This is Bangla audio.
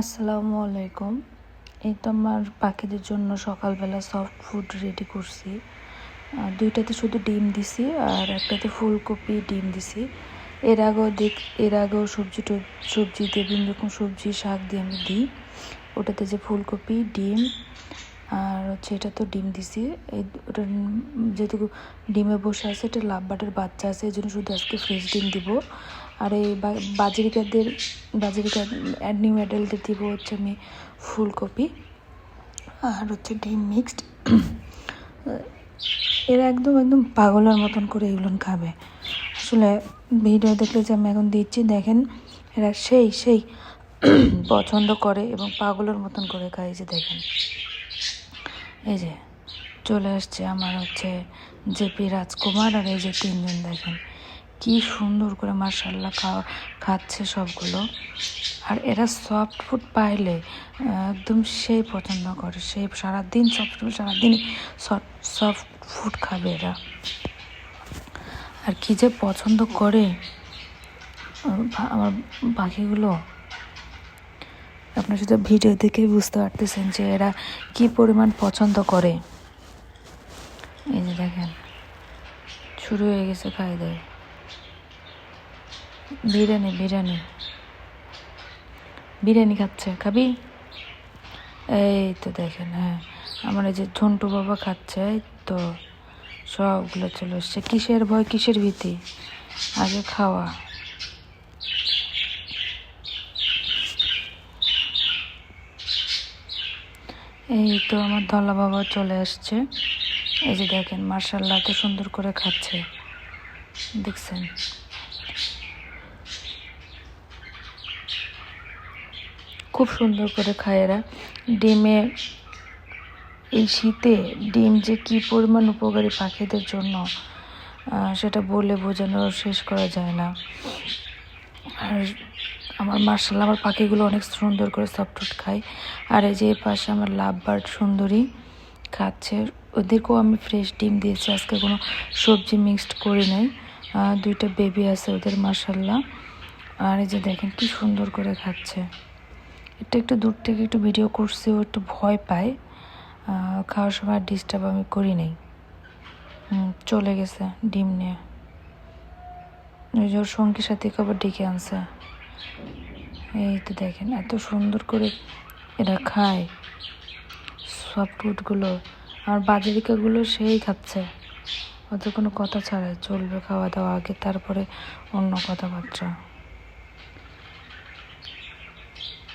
আসসালামু আলাইকুম। এই তো আমার পাখিদের জন্য সকালবেলা সফট ফুড রেডি করছি। দুইটাতে শুধু ডিম দিছি আর একটাতে ফুলকপি ডিম দিছি। এর আগেও দেখ, এর আগেও সবজি সবজি দিয়ে বিভিন্ন রকম সবজি, শাক দিয়ে আমি দিই। ওটাতে যে ফুলকপি, ডিম আর হচ্ছে এটা তো ডিম দিছি। এই ওটা যেহেতু ডিমে বসে আছে, এটা লাভ বাটের বাচ্চা আছে এই জন্য শুধু আজকে ফ্রেশ ডিম দিব। আর এই বাজরিকাদের, বাজরিকা নিউ অ্যাডাল্টদের দিব হচ্ছে আমি ফুলকপি। আর হচ্ছে ডিম মিক্সড এরা একদম একদম পাগলের মতন করে এগুলো খাবে। আসলে ভিডিও দেখলে যে আমি এখন দিচ্ছি, দেখেন, এরা সেই সেই পছন্দ করে এবং পাগলের মতন করে যে দেখেন। এই যে, চলে আসছে আমার হচ্ছে জেপি রাজকুমার আর এই যে তিনজন দেখেন। কি সুন্দর করে মার্শাল্লাহ খাওয়া, খাচ্ছে সবগুলো। আর এরা সফট ফুড পাইলে একদম সেই পছন্দ করে। সেই সারাদিন সফট ফুড সারাদিনই সফট ফুড খাবে এরা। আর কি যে পছন্দ করে আমার পাখিগুলো আপনার শুধু ভিডিও দেখে বুঝতে পারতেছেন যে এরা কি পরিমাণ পছন্দ করে। এই যে দেখেন, শুরু হয়ে গেছে খাই দেয় বিরিয়ানি বিরিয়ানি। বিরিয়ানি খাচ্ছে, খাবি? এই তো দেখেন হ্যাঁ। আমার এই যে ঝন্টু বাবা খাচ্ছে, এই তো। সবগুলো চলে এসছে। কিসের ভয়, কিসের ভীতি? আগে খাওয়া। এই তো আমার ধলা বাবা চলে আসছে। এই যে দেখেন মার্শাল্লাহ এত সুন্দর করে খাচ্ছে। দেখছেন? খুব সুন্দর করে খায় এরা। ডিমে, এই শীতে ডিম যে কি পরিমাণ উপকারী পাখিদের জন্য সেটা বলে বোঝানো শেষ করা যায় না। আর আমার মার্শাল্লাহ আমার পাখিগুলো অনেক সুন্দর করে সফট খায়। আর এই যে পাশে আমার লাভ বার্ড সুন্দরী খাচ্ছে। ওদেরকেও আমি ফ্রেশ ডিম দিয়েছি, আজকে কোনো সবজি মিক্সড করি নাই। দুইটা বেবি আছে ওদের মার্শাল্লাহ আর এই যে দেখেন কি সুন্দর করে খাচ্ছে। এটা একটু দূর থেকে একটু ভিডিও করছি, ও একটু ভয় পায়। খাওয়ার সময় ডিস্টার্ব আমি করি নাই। চলে গেছে ডিম নিয়ে। ওই যে ওর সঙ্গী সাথী আবার ডেকে আনছে। এই তো দেখেন, এত সুন্দর করে এরা খায় সফট ফুডগুলো আর বাজারিকাগুলো সেই খাচ্ছে। অত কোনো কথা ছাড়াই, চলবে খাওয়া দাওয়া আগে, তারপরে অন্য কথাবার্তা।